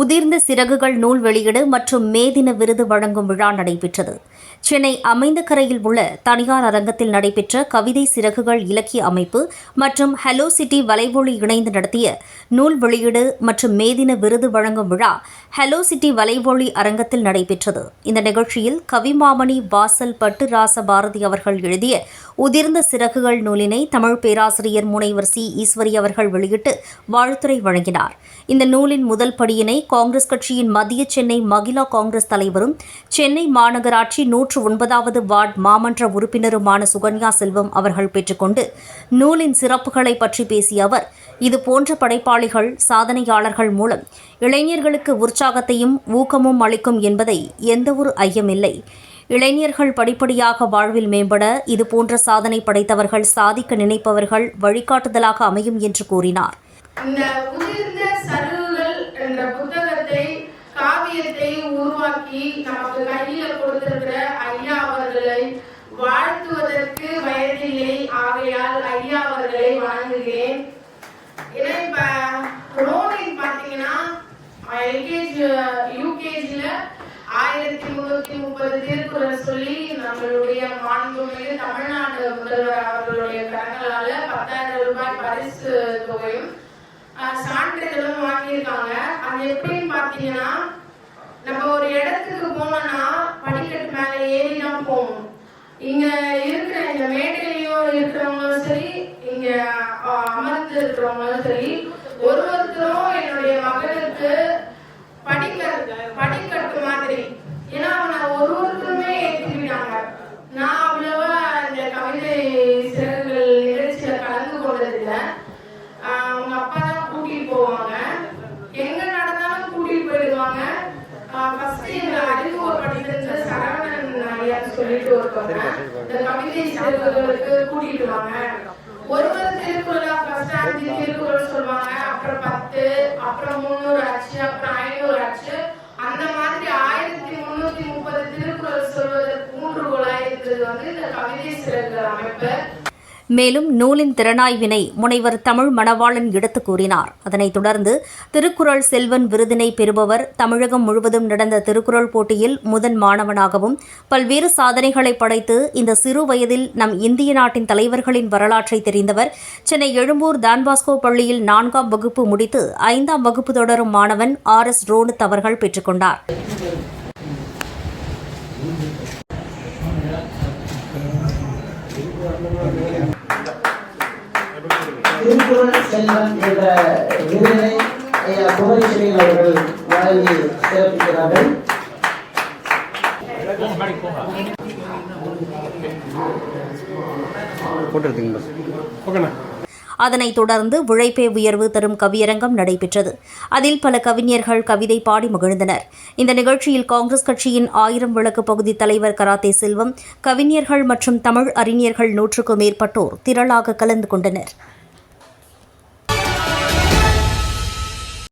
உதிர்ந்த சிறகுகள் நூல் வெளியீடு மற்றும் மேதின விருது வழங்கும் விழா நடைபெற்றது. சென்னை அமைந்த கரையில் உள்ள தனியார் அரங்கத்தில் நடைபெற்ற கவிதை சிறகுகள் இலக்கிய அமைப்பு மற்றும் ஹலோ சிட்டி வலைவொலி இணைந்து நடத்திய நூல் வெளியீடு மற்றும் மேதின விருது வழங்கும் விழா ஹலோ சிட்டி வலைவொலி அரங்கத்தில் நடைபெற்றது. இந்த நிகழ்ச்சியில் கவிமாமணி வாசல் பட்டு ராச பாரதி அவர்கள் எழுதிய உதிர்ந்த சிறகுகள் நூலினை தமிழ் பேராசிரியர் முனைவர் சி. ஈஸ்வரி அவர்கள் வெளியிட்டு வாழ்த்துறை வழங்கினார். இந்த நூலின் முதல் படியினை காங்கிரஸ் கட்சியின் மத்திய சென்னை மகிழா காங்கிரஸ் தலைவரும் சென்னை மாநகராட்சி நூற்று ஒன்பதாவது வார்டு மாமன்ற உறுப்பினருமான சுகன்யா செல்வம் அவர்கள் பெற்றுக்கொண்டு நூலின் சிறப்புகளை பற்றி பேசிய அவர் இது போன்ற படைப்பாளிகள் சாதனையாளர்கள் மூலம் இளைஞர்களுக்கு உற்சாகத்தையும் ஊக்கமும் அளிக்கும் என்பதை எந்தவொரு ஐயமில்லை. இளைஞர்கள் படிப்படியாக வாழ்வில் மேம்பட இதுபோன்ற சாதனை படைத்தவர்கள் சாதிக்க நினைப்பவர்கள் வழிகாட்டுதலாக அமையும் என்று கூறினார் இந்த உதிர்ந்த சருகுகள் என்ற புத்தகத்தை காவியத்தை உருவாக்கி நமக்கு கையில கொடுத்திருக்கிற ஐயா அவர்களை வாழ்த்துவதற்கு வயதில்லை. ஆகையால் ஐயா அவர்களை வணங்குகிறேன். ஏன்னா இப்ப ரோடின் பாத்தீங்கன்னா எல்கேஜி யூகேஜில ஆயிரத்தி முன்னூத்தி முப்பது திருக்குறள் சொல்லி நம்மளுடைய மாண்புமிகு தமிழ்நாடு முதல்வர் அவர்களுடைய கரங்களால பத்தாயிரம் ரூபாய் பரிசு தொகையும் ஆஹ், சான்றிதழும் வாங்கியிருக்காங்க. அது எப்படின்னு பாத்தீங்கன்னா நம்ம ஒரு இடத்துக்கு போனோம்னா படிக்கட்டு மேல ஏறி தான் போகணும். இங்க இருக்கிற இந்த மேடையிலையும் இருக்கிறவங்களும் சரி இங்க அமர்ந்து இருக்கிறவங்களும் சரி ஒரு ஒருத்தரும் என்னுடைய மகனுக்கு படிக்க படிக்கட்டு மாதிரி ஃபர்ஸ்ட் எங்க அறிமுக படிக்கிறது சரவணன் சொல்லிட்டு ஒருத்தவங்க இந்த கவிதை கூட்டிட்டு வாங்க. ஒரு ஒரு திருக்குறளா ஃபர்ஸ்ட் அஞ்சு திருக்குறள் சொல்லுவாங்க அப்புறம் பத்து அப்புறம் முந்நூறு ஆச்சு அப்புறம் ஐநூறு ஆச்சு அந்த மாதிரி ஆயிரத்தி முன்னூத்தி முப்பது திருக்குறள் சொல்வதற்கு ஊன்றுகோலா இருக்கிறது வந்து இந்த கவிதை சிறகுகள் அமைப்பு. மேலும் நூலின் திறனாய்வினை முனைவர் தமிழ் மணவாளன் எடுத்து கூறினார். அதனைத் தொடர்ந்து திருக்குறள் செல்வன் விருதினை பெறுபவர் தமிழகம் முழுவதும் நடந்த திருக்குறள் போட்டியில் முதன் மாணவனாகவும் பல்வேறு சாதனைகளை படைத்து இந்த சிறு வயதில் நம் இந்திய நாட்டின் தலைவர்களின் வரலாற்றை தெரிந்தவர் சென்னை எழும்பூர் தான்பாஸ்கோ பள்ளியில் நான்காம் வகுப்பு முடித்து ஐந்தாம் வகுப்பு தொடரும் மாணவன் ஆர் எஸ் ரோனித் அவர்கள் பெற்றுக்கொண்டார் திருக்குறள் செல்வன் என்ற விருதினை ஐயா குமரேஸ்வரிகள் அவர்கள் வழங்கி சிறப்பிக்கிறார்கள். அதனைத் தொடர்ந்து உழைப்பே உயர்வு தரும் கவியரங்கம் நடைபெற்றது. அதில் பல கவிஞர்கள் கவிதை பாடி மகிழ்ந்தனர். இந்த நிகழ்ச்சியில் காங்கிரஸ் கட்சியின் ஆயிரம் விளக்கு பகுதி தலைவர் கராத்தே செல்வம் கவிஞர்கள் மற்றும் தமிழ் அறிஞர்கள் நூற்றுக்கும் மேற்பட்டோர் திரளாக கலந்து கொண்டனர்.